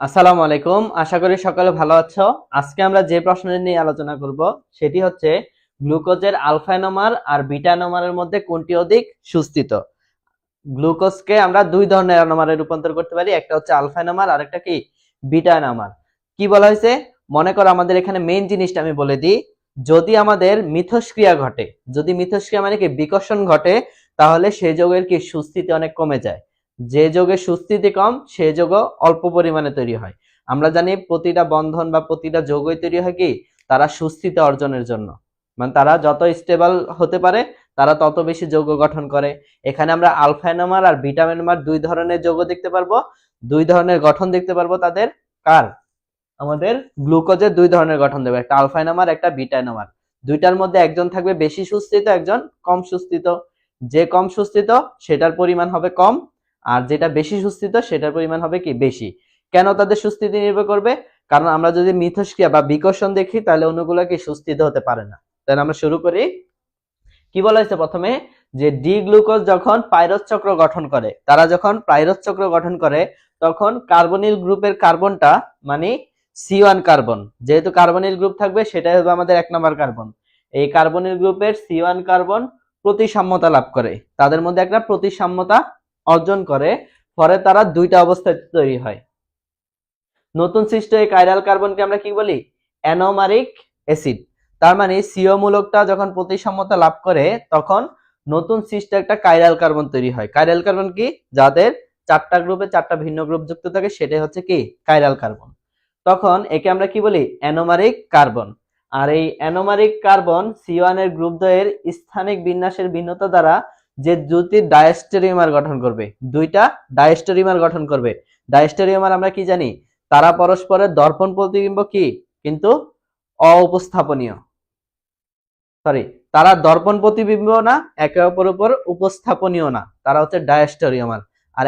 আসসালামু আলাইকুম। আশা করি সকলে ভালো আছো। আজকে আমরা যে প্রশ্নটি নিয়ে আলোচনা করব, সেটি হচ্ছে গ্লুকোজের আলফানোমার আর বিটানোমারের মধ্যে কোনটি অধিক সুস্থিত? গ্লুকোজকে আমরা দুই ধরনের অ্যানোমারে রূপান্তর করতে পারি। একটা হচ্ছে আলফানোমার আর একটা কি? বিটানোমার। কি বলা হয়েছে? মনে করো আমাদের এখানে মেইন জিনিসটা আমি বলে দিই। যদি আমাদের মিথস্ক্রিয়া ঘটে, যদি মিথস্ক্রিয়া মানে কি বিকর্ষণ ঘটে, তাহলে সে যোগের কি সুস্থিতি অনেক কমে যায়। যে যোগে সুস্থিতি কম, সে যোগও অল্প পরিমাণে তৈরি হয়। আমরা জানি প্রতিটা বন্ধন বা প্রতিটা যোগই তৈরি হয় কি? তারা সুস্থিতি অর্জনের জন্য। মানে তারা যত স্টেবল হতে পারে, তারা তত বেশি যৌগ গঠন করে। এখানে আমরা আলফানোমার আর ভিটামিনমার দুই ধরনের যৌগ দেখতে পারব। দুই ধরনের গঠন দেখতে পারব তাদের। কার? আমাদের গ্লুকোজের দুই ধরনের গঠন দেবে। একটা আলফানোমার একটা বিটানোমার দুইটার মধ্যে একজন থাকবে বেশি সুস্থিত, একজন কম সুস্থিত। যে কম সুস্থিত, সেটার পরিমাণ হবে কম। আর যেটা বেশি সুস্থিত, সেটার পরিমাণ হবে কি? বেশি। কেন তাদের সুস্থিতি নির্ভর করবে? কারণ আমরা যদি মিথস্ক্রিয়া বা বিকর্ষণ দেখি, তাহলে অণুগুলো কি সুস্থিত হতে পারে না। তাহলে আমরা শুরু করি। কি বলা হয়েছে প্রথমে? যে ডি গ্লুকোজ যখন পাইরস চক্র গঠন করে, তারা যখন পাইরস চক্র গঠন করে, তখন কার্বনিল গ্রুপের কার্বনটা মানে সি ওয়ান কার্বন। যেহেতু কার্বনিল গ্রুপ থাকবে, সেটাই হবে আমাদের এক নম্বর কার্বন। এই কার্বনিল গ্রুপের সি ওয়ান কার্বন প্রতিসাম্যতা লাভ করে। তাদের মধ্যে একটা প্রতিসাম্যতা অর্জন করে, পরে তারা দুইটা অবস্থায় তৈরি হয়। নতুন সৃষ্ট এই কাইরাল কার্বনকে আমরা কি বলি? অ্যানোমারিক অ্যাসিড তার মানে সিও মূলকটা যখন প্রতিসাম্যতা লাভ করে, তখন নতুন সৃষ্ট একটা কাইরাল কার্বন তৈরি হয়। কাইরাল কার্বন কি? যাদের চারটা গ্রুপে চারটা ভিন্ন গ্রুপ যুক্ত থাকে, সেটাই হচ্ছে কি? কাইরাল কার্বন তখন একে আমরা কি বলি? অ্যানোমারিক কার্বন আর এই অ্যানোমারিক কার্বন সিওয়ানের গ্রুপ দ্বয়ের স্থানিক বিন্যাসের ভিন্নতা দ্বারা যে দুটি ডায়াস্টেরিয়ামার গঠন করবে, দুইটা ডায়াস্টেরিয়ামার গঠন করবে। ডায়াস্টেরিয়ামার আমরা কি জানি? তারা পরস্পরের দর্পণ প্রতিবিম্ব কি? কিন্তু অউপস্থাপনীয়। সরি তারা দর্পণ প্রতিবিম্ব না, একে অপর উপর উপস্থাপনীয় না। তারা হচ্ছে ডায়াস্টেরিয়ামার আর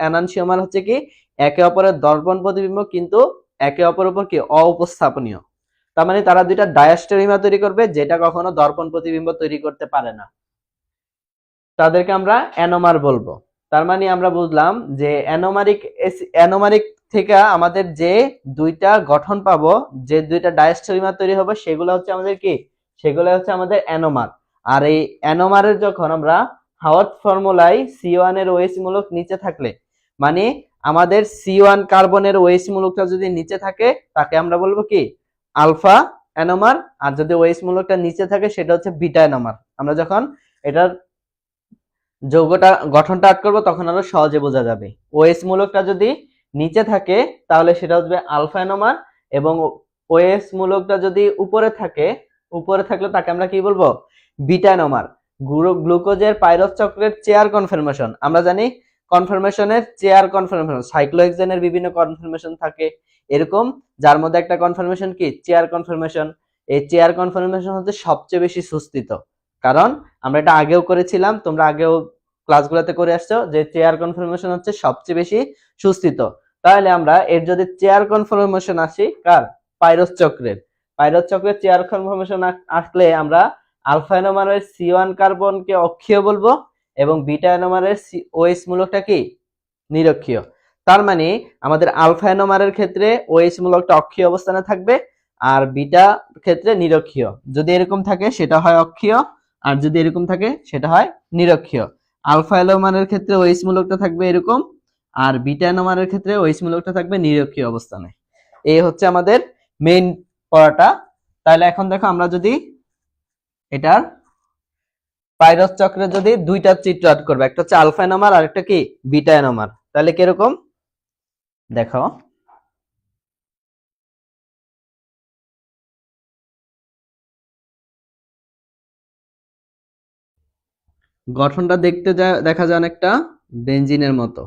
অ্যানানসিয়ামার হচ্ছে কি? একে অপরের দর্পণ প্রতিবিম্ব কিন্তু একে অপর উপর কি? অউপস্থাপনীয়। তার মানে তারা দুইটা ডায়াস্টেরিমা তৈরি করবে, যেটা কখনো দর্পণ প্রতিবিম্ব তৈরি করতে পারে না। তাদেরকে আমরা অ্যানোমার বলব। তার মানে আমরা বুঝলাম যে অ্যানোমারিক অ্যানোমারিক থেকে আমাদের যে দুইটা গঠন পাবো, যে দুইটা ডায়াস্টেরিমা তৈরি হবে, সেগুলো হচ্ছে আমাদের কি? সেগুলো হচ্ছে আমাদের অ্যানোমার। আর এই অ্যানোমারের যখন আমরা হাওয়ার্থ ফর্মুলায় সি এর ওএস মূলক নিচে থাকলে মানে আমাদের সি ওয়ান কার্বনের ওএস মূলকটা যদি নিচে থাকে, তাকে আমরা বলব কি? আলফা অ্যানোমার। আর যদি ওএস মূলকটা নিচে থাকে, সেটা হচ্ছে বিটা অ্যানোমার। আমরা যখন এটার যৌগটা গঠনটা আট করব, তখন আরও সহজে বোঝা যাবে। ওএস মূলকটা যদি নিচে থাকে, তাহলে সেটা হচ্ছে আলফা অ্যানোমার এবং ওএস মূলকটা যদি উপরে থাকে, উপরে থাকলে তাকে আমরা কি বলব? বিটা অ্যানোমার গ্লুকোজের পাইরস চক্রের চেয়ার কনফার্মেশন আমরা জানি কনফার্মেশনের চেয়ার কনফার্মেশন সাইক্লোহেক্সেনের বিভিন্ন কনফার্মেশন থাকে। এরকম, যার মধ্যে একটা কনফার্মেশন কি? চেয়ার কনফার্মেশন এই চেয়ার কনফার্মেশন হচ্ছে সবচেয়ে বেশি সুস্থিত। কারণ আমরা এটা আগেও করেছিলাম, তোমরা আগেও ক্লাসগুলোতে করে আসছো যে চেয়ার কনফার্মেশন হচ্ছে সবচেয়ে বেশি সুস্থিত। তাহলে আমরা এর যদি চেয়ার কনফার্মেশন আসি, কার? পাইরস চক্রের। পাইরস চক্রের চেয়ার কনফার্মেশন আসলে আমরা আলফানোমারের সি ওয়ান কার্বনকে অক্ষীয় বলব এবং বিটা অ্যানোমারের ওএস মূলকটা কি? নিরক্ষীয়। তার মানে আমাদের আলফা অ্যানোমারের ক্ষেত্রে ওএস মূলকটা অক্ষীয় অবস্থানে থাকবে আর বিটা ক্ষেত্রে নিরক্ষীয়। যদি এরকম থাকে সেটা হয় অক্ষীয়। আর যদি এরকম থাকে, সেটা হয় নিরক্ষীয়। আলফা অ্যালোমারের ক্ষেত্রে ওএস মূলকটা থাকবে এরকম, আর বিটা অ্যানোমারের ক্ষেত্রে ওএস মূলকটা থাকবে নিরক্ষীয় অবস্থানে। এই হচ্ছে আমাদের মেইন পড়াটা। তাহলে এখন দেখো আমরা যদি এটার পাইরস চক্রে যদি দুইটা চিত্র আট করবে, একটা হচ্ছে আলফা অ্যানোমার আর একটা কি? Beta anomer. তাহলে কীরকম? দেখো। গঠনটা দেখতে দেখা যায় অনেকটা বেঞ্জিনের মতো।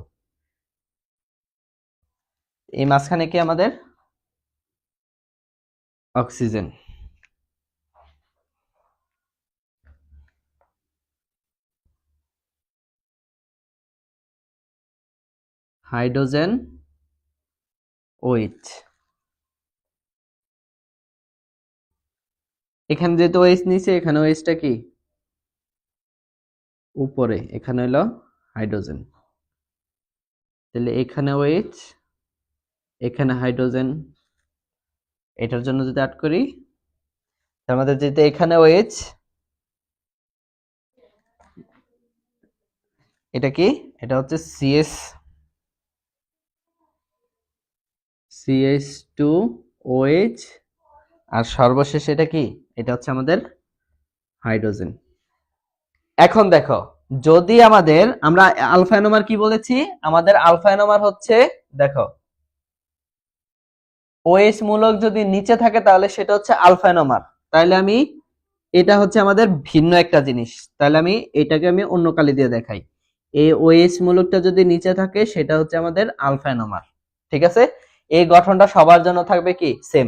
এই মাঝখানে কি আমাদের? অক্সিজেন। হাইড্রোজেন ওইচ এখানে যেহেতু ওএইচ নিচে এখানে ওএইচটা কি? উপরে, এখানে হলো হাইড্রোজেন। তাহলে এখানে ওএইচ এখানে হাইড্রোজেন। এটার জন্য যদি আট করি, তার মধ্যে যদি এখানে ওএইচ এটা কি? এটা হচ্ছে সিএস সিএস টু ওএইচ আর সর্বশেষ এটা কি? এটা হচ্ছে আমাদের হাইড্রোজেন। এখন দেখো, যদি আমাদের, আমরা আলফানোমার কি বলেছি? আমাদের আলফানোমার হচ্ছে, দেখো ওএস মূলক যদি নিচে থাকে তাহলে সেটা হচ্ছে আলফানোমার তাহলে আমি, এটা হচ্ছে আমাদের ভিন্ন একটা জিনিস। তাহলে আমি এটাকে আমি অন্য কালি দিয়ে দেখাই। এই ওএস মূলকটা যদি নিচে থাকে, সেটা হচ্ছে আমাদের আলফানোমার ঠিক আছে? এই গঠনটা সবার জন্য থাকবে কি? সেম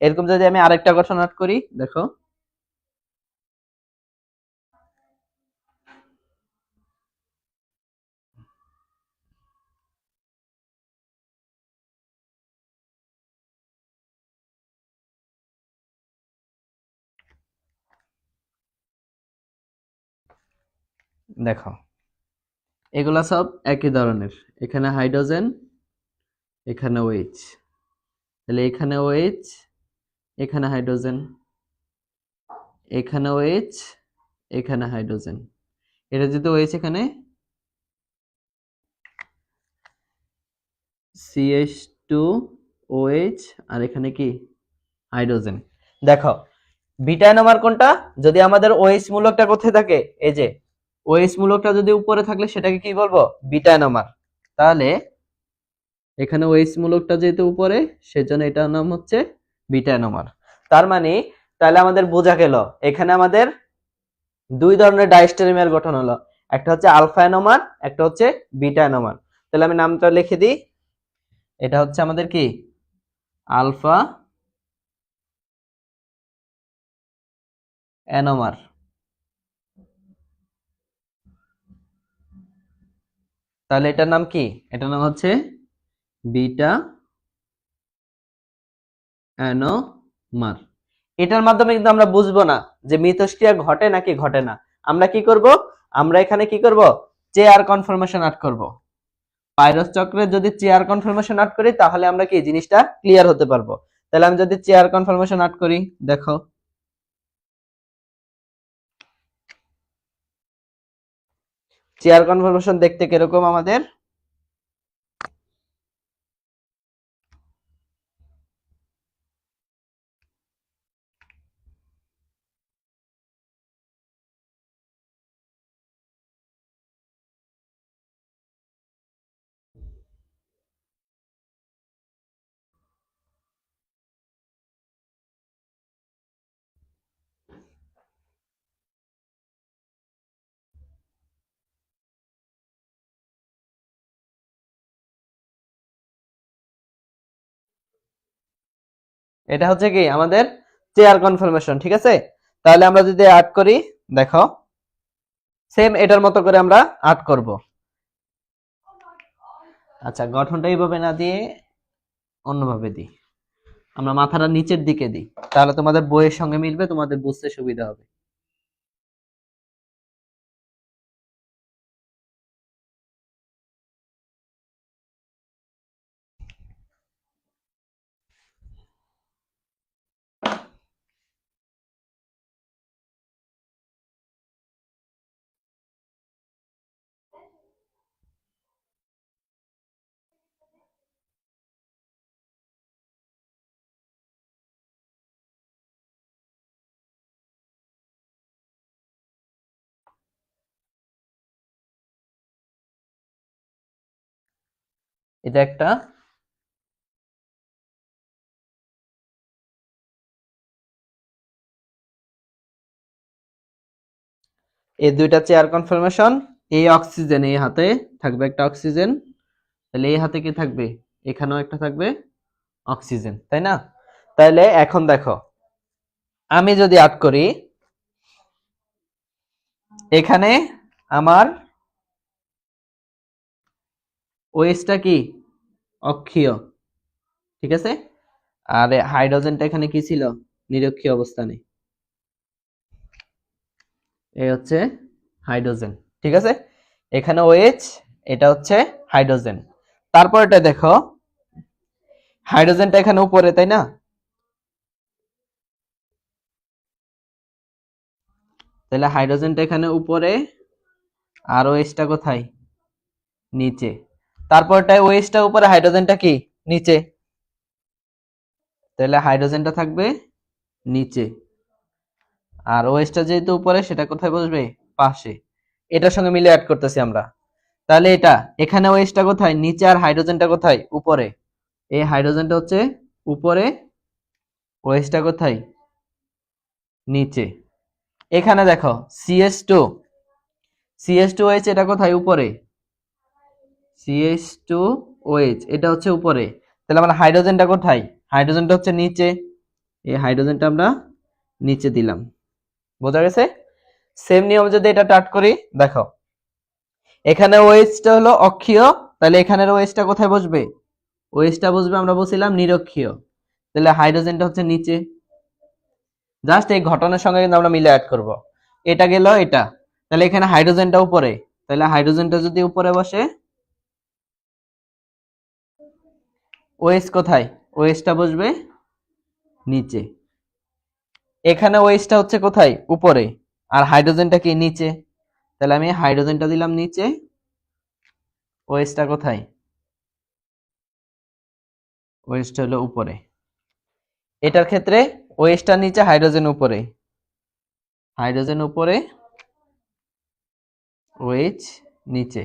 এরকম যদি আমি আরেকটা গঠন আট করি, দেখো দেখো এগুলা সব একই ধরনের। এখানে হাইড্রোজেন, এখানে ওএইচ তাহলে এখানে ওএইচ এখানে হাইড্রোজেন, এখানে ওএইচ এখানে হাইড্রোজেন। এটা যদি ওএইচ এখানে সিএইচ টু ওএইচ আর এখানে কি? হাইড্রোজেন। দেখো বিটা নাম্বার কোনটা? যদি আমাদের ওএইচ মূলকটা কোথায় থাকে? এই যে ওএইচ মূলকটা যদি উপরে থাকলে সেটাকে কি বলব? বিটা নাম্বার তাহলে এখানে ওএইচ মূলকটা যেহেতু উপরে, সেজন্য এটার নাম হচ্ছে বিটা নাম্বার তার মানে তাহলে আমাদের বোঝা গেল, এখানে আমাদের দুই ধরনের ডাইস্টেরিমের গঠন হলো। একটা হচ্ছে আলফা এনোমার একটা হচ্ছে বিটা এনোমার তাহলে আমি নামটা লিখে দিই। এটা হচ্ছে আমাদের কি? আলফা এনোমার তাহলে এটার নাম কি? এটার নাম হচ্ছে বিটা অ্যানোমার। এটার মাধ্যমে কিন্তু আমরা বুঝব না যে মিথস্ক্রিয়া ঘটে নাকি ঘটে না। আমরা কি করব? আমরা এখানে কি করব? চেয়ার কনফার্মেশন আট করব। পাইরস চক্রে যদি চেয়ার কনফার্মেশন আট করি, তাহলে আমরা কি জিনিসটা ক্লিয়ার হতে পারব। তাহলে আমি যদি চেয়ার কনফার্মেশন আট করি, দেখো। চেয়ার কনফার্মেশন দেখতে কীরকম আমাদের? এটা হচ্ছে কি আমাদের চেয়ার কনফার্মেশন ঠিক আছে? তাহলে আমরা যদি আট করি, দেখো সেম এটার মতো করে আমরা আট করব। আচ্ছা গঠনটা এইভাবে না দিয়ে অন্যভাবে দিই। আমরা মাথাটা নিচের দিকে দিই। তাহলে তোমাদের বইয়ের সঙ্গে মিলবে, তোমাদের বুঝতে সুবিধা হবে। এটা একটা এই দুইটা চেয়ার কনফার্মেশন এই অক্সিজেন এই হাতে থাকবে একটা অক্সিজেন। তাহলে এই হাতে কি থাকবে? এখানেও একটা থাকবে অক্সিজেন, তাই না? তাহলে এখন দেখো, আমি যদি আট করি, এখানে আমার ওয়েসটা কি? অক্ষীয়। ঠিক আছে? আর হাইড্রোজেনটা এখানে কি ছিল? নিরক্ষীয় অবস্থানে। এই হচ্ছে হাইড্রোজেন। ঠিক আছে? এখানে ওএইচ, এটা হচ্ছে হাইড্রোজেন। তারপর এটা দেখো। হাইড্রোজেনটা এখানে উপরে, তাই না? তাহলে হাইড্রোজেনটা এখানে উপরে, আর ওএইচটা কোথায়? নিচে। তারপরটায় ওএইচটা উপরে হাইড্রোজেনটা কি? নিচে। তাহলে হাইড্রোজেনটা থাকবে নিচে। আর ওএইচটা যেহেতু উপরে, সেটা কোথায় বসবে? পাশে। এটার সঙ্গে মিলে অ্যাড করতেছি আমরা। তাহলে এটা, এখানে ওএইচটা কোথায়? নিচে আর হাইড্রোজেনটা কোথায়? উপরে। এই হাইড্রোজেনটা হচ্ছে উপরে ওএইচটা কোথায়? নিচে। এখানে দেখো CS two CS two OH এটা কোথায়? উপরে। সিএস টু ওএইচ এটা হচ্ছে উপরে। তাহলে আমরা হাইড্রোজেনটা কোথায়? হাইড্রোজেনটা হচ্ছে নিচে। এই হাইড্রোজেনটা আমরা নিচে দিলাম। বোঝা গেছে? সেম নিয়ম যদি এটা টাট করি, দেখো। এখানে ওএইচটা হলো অক্ষীয়, তাহলে এখানের ওএইচটা কোথায় বসবে? ওএইচটা বসবে, আমরা বলছিলাম নিরক্ষীয়। তাহলে হাইড্রোজেনটা হচ্ছে নিচে। জাস্ট এই ঘটনার সঙ্গে কিন্তু আমরা মিলে অ্যাড করব। এটা গেল এটা। তাহলে এখানে হাইড্রোজেনটা উপরে। তাহলে হাইড্রোজেনটা যদি উপরে বসে ওএস কোথায়? ওএসটা বসবে নিচে। এখানে ওএসটা হচ্ছে কোথায়? উপরে। আর হাইড্রোজেনটা কি? নিচে। তাহলে আমি হাইড্রোজেনটা দিলাম নিচে। ওএসটা কোথায়? ওএসটা হলো উপরে। এটার ক্ষেত্রে ওএসটা নিচে, হাইড্রোজেন উপরে। হাইড্রোজেন উপরে ওএইচ নিচে।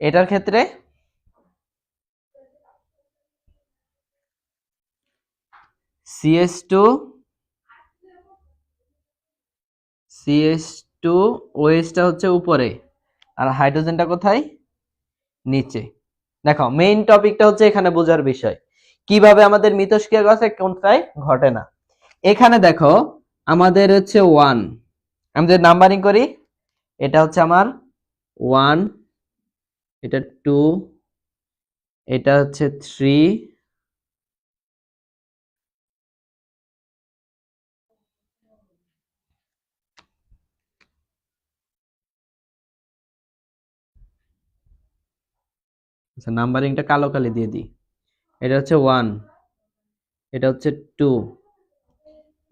এটার ক্ষেত্রে সিএস টু সিএস টু হচ্ছে উপরে। আর হাইড্রোজেনটা কোথায়? নিচে। দেখো মেইন টপিকটা হচ্ছে এখানে বোঝার বিষয়। কীভাবে আমাদের মিথস্ক্রিয়া ঘটে কোনটায় ঘটে না। এখানে দেখো, আমাদের হচ্ছে ওয়ান আমি যদি নাম্বারিং করি, এটা হচ্ছে আমার ওয়ান এটা টু এটা হচ্ছে থ্রি আচ্ছা নাম্বারিংটা কালো কালি দিয়ে দিই। এটা হচ্ছে ওয়ান এটা হচ্ছে টু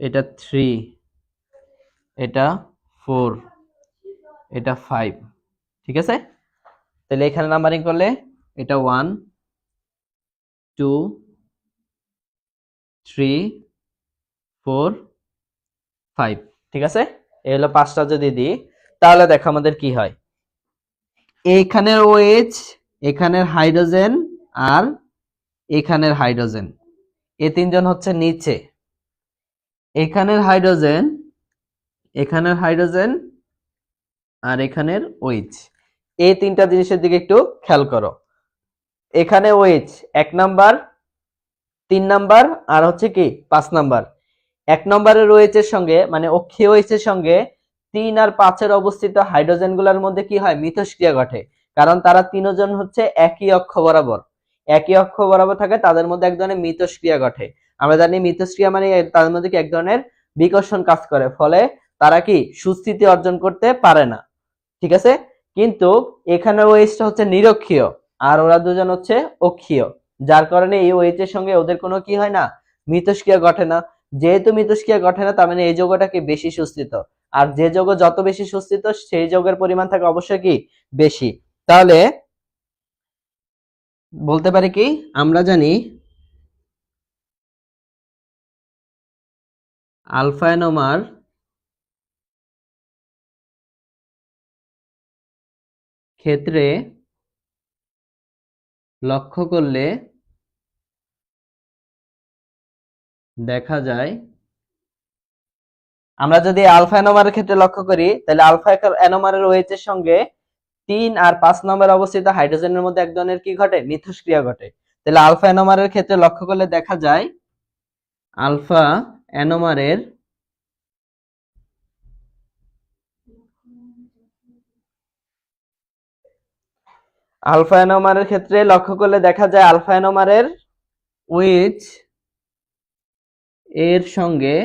এটা থ্রি এটা ফোর এটা ফাইভ ঠিক আছে? তাহলে এখানে নাম্বারিং করলে এটা one two three four five ঠিক আছে? এই হলো পাঁচটা যদি দিই, তাহলে দেখো আমাদের কি হয়। এইখানের ওএইচ এখানের হাইড্রোজেন আর এখানের হাইড্রোজেন। এ তিনজন হচ্ছে নিচে। এখানের হাইড্রোজেন এখানের হাইড্রোজেন আর এখানের ওইচ এই তিনটা জিনিসের দিকে একটু খেয়াল করো। এখানে ওইচ এক নাম্বার, তিন নাম্বার আর হচ্ছে কি পাঁচ নাম্বার। এক নম্বরের ওএইচ এর সঙ্গে মানে অক্ষীয় ওএইচ এর সঙ্গে তিন আর পাঁচের অবস্থিত হাইড্রোজেনগুলার মধ্যে কি হয়? মিথস্ক্রিয়া ঘটে। কারণ তারা তিনজন হচ্ছে একই অক্ষ বরাবর। একই অক্ষ বরাবর থাকে, তাদের মধ্যে এক ধরনের মিথস্ক্রিয়া ঘটে। আমরা জানি মিথস্ক্রিয়া মানে তাদের মধ্যে এক ধরনের বিকর্ষণ কাজ করে, ফলে তারা কি সুস্থিতি অর্জন করতে পারে না। ঠিক আছে? কিন্তু এখানে ওয়েসটা হচ্ছে নিরক্ষীয়, আর ওরা দুজন হচ্ছে অক্ষীয়। যার কারণে এই ওয়েচ এর সঙ্গে ওদের কোনো কি হয় না, মিথস্ক্রিয়া ঘটে না। যেহেতু মিথস্ক্রিয়া ঘটে না, তার মানে এই যৌগটা কি বেশি সুস্থিত? আর যে যৌগ যত বেশি সুস্থিত, সেই যৌগের পরিমাণ থাকে অবশ্যই কি? বেশি। তাহলে বলতে পারি কি? আমরা জানি আলফা এনোমার ক্ষেত্রে লক্ষ্য করলে দেখা যায়, আমরা যদি আলফা ক্ষেত্রে লক্ষ্য করি, তাহলে আলফা এনোমারের ওএইচ এর সঙ্গে তিন আর পাঁচ নম্বর অবস্থিত হাইড্রোজেনের মধ্যে এক ধরনের কি ঘটে? মিথস্ক্রিয়া ঘটে। তাহলে আলফা এনোমারের ক্ষেত্রে লক্ষ্য করলে দেখা যায়, আলফা এনোমারের আলফা এনোমারের ক্ষেত্রে লক্ষ্য করলে দেখা যায় আলফা এনোমারের উইচ এর সঙ্গে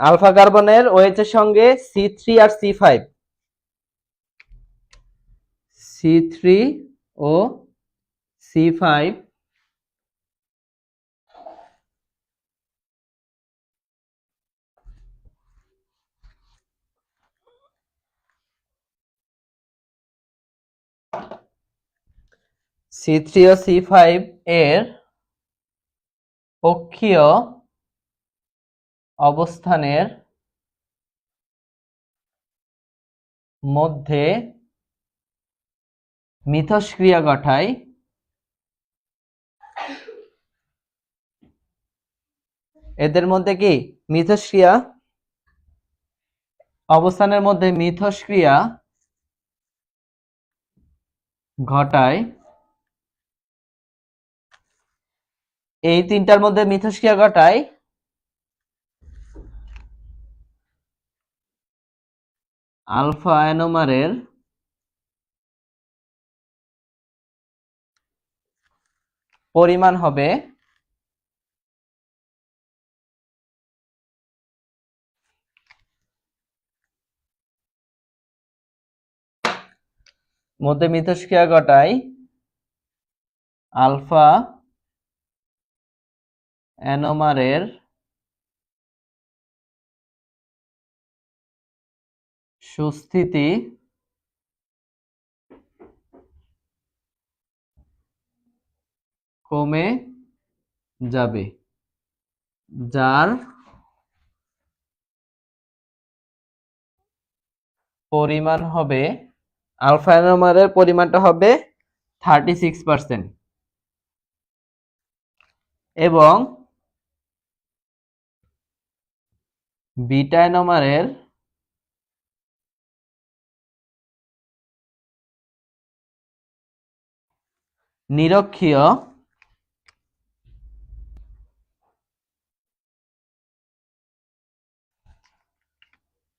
আলফা কার্বনের ওএইচ এর সঙ্গে সি থ্রি আর সি ফাইভ সি থ্রি ও সি ফাইভ সি থ্রি ও সি ফাইভ এর অক্ষীয় অবস্থানের মধ্যে মিথস্ক্রিয়া ঘটায়। এদের মধ্যে কি? মিথস্ক্রিয়া। অবস্থানের মধ্যে মিথস্ক্রিয়া ঘটায়। এই তিনটার মধ্যে মিথস্ক্রিয়া ঘটায়। আলফা অ্যানোমারের পরিমাণ হবে মধ্যে মিথস্ক্রিয়া ঘটায় আলফা অ্যানোমারের সুস্থিতি। কমে যাবে। যার পরিমাণ হবে, আলফা অ্যানোমারের পরিমাণটা হবে থার্টি সিক্স পার্সেন্ট এবং বিটা অ্যানোমারের নিরক্ষীয়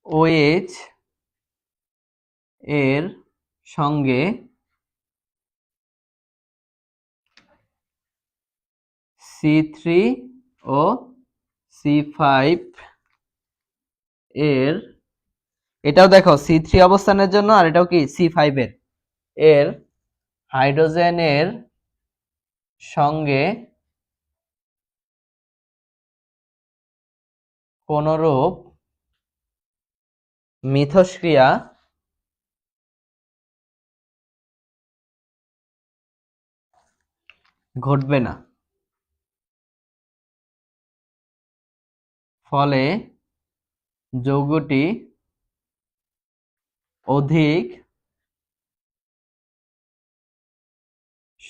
ওএইচ এর সঙ্গে সি থ্রি ও সি ফাইভ এর, এটাও দেখো সি থ্রি অবস্থানের জন্য আর এটাও কি সি ফাইভ এর এর হাইড্রোজেনের সঙ্গে কোনরূপ মিথস্ক্রিয়া ঘটবে না। ফলে যৌগটি অধিক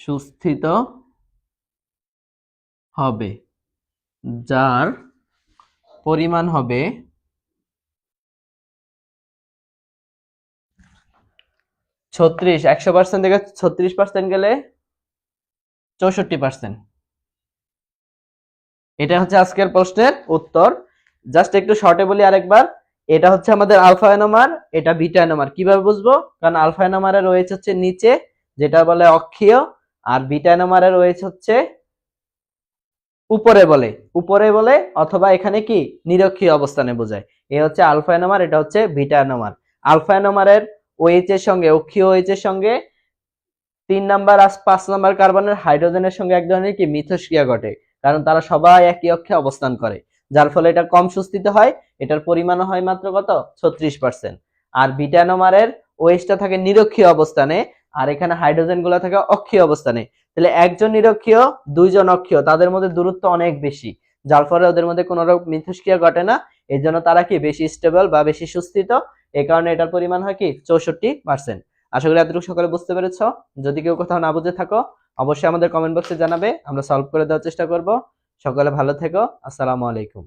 সুস্থিত হবে, যার পরিমাণ হবে ছত্রিশ। একশো পার্সেন্ট থেকে ছত্রিশ পার্সেন্ট গেলে চৌষট্টি পার্সেন্ট এটা হচ্ছে আজকের প্রশ্নের উত্তর। জাস্ট একটু শর্টে বলি আরেকবার। এটা হচ্ছে আমাদের আলফা এনোমার, এটা বিটা এনোমার। কীভাবে বুঝব? কারণ আলফা এনোমারের রয়েছে হচ্ছে নিচে, যেটা বলে অক্ষীয়। আর বিটা এনোমারের রয়েছে হচ্ছে উপরে বলে উপরে বলে অথবা এখানে কি নিরক্ষীয় অবস্থানে বোঝায়। এ হচ্ছে আলফা এনোমার এটা হচ্ছে বিটা এনোমার আলফা ওএইচ এর সঙ্গে, অক্ষীয় ওএইচ এর সঙ্গে তিন নাম্বার আর পাঁচ নাম্বার কার্বনের হাইড্রোজেনের সঙ্গে এক ধরনের কি মিথস্ক্রিয়া ঘটে, কারণ তারা সবাই একই অক্ষে অবস্থান করে, যার ফলে এটা কম সুস্থিত হয়, এটার পরিমাণ হয় মাত্র কত? ছত্রিশ পার্সেন্ট আর বিটানোমারের ওয়েস্টটা থাকে নিরক্ষীয় অবস্থানে আর এখানে হাইড্রোজেনগুলো থাকে অক্ষীয় অবস্থানে তাহলে একজন নিরক্ষীয়, দুইজন অক্ষীয়, তাদের মধ্যে দূরত্ব অনেক বেশি, যার ফলে ওদের মধ্যে কোনো রকম মিথস্ক্রিয়া ঘটে না। এই জন্য তারা কি বেশি স্টেবল বা বেশি সুস্থিত? এই কারণে এটার পরিমাণ হয় কি? চৌষট্টি পার্সেন্ট আশা করি এতটুকু সকলে বুঝতে পেরেছ। যদি কেউ কোথাও না বুঝে থাকো, অবশ্যই আমাদের কমেন্ট বক্সে জানাবে। আমরা সলভ করে দেওয়ার চেষ্টা করব। সকলে ভালো থেকো। আসসালামু আলাইকুম।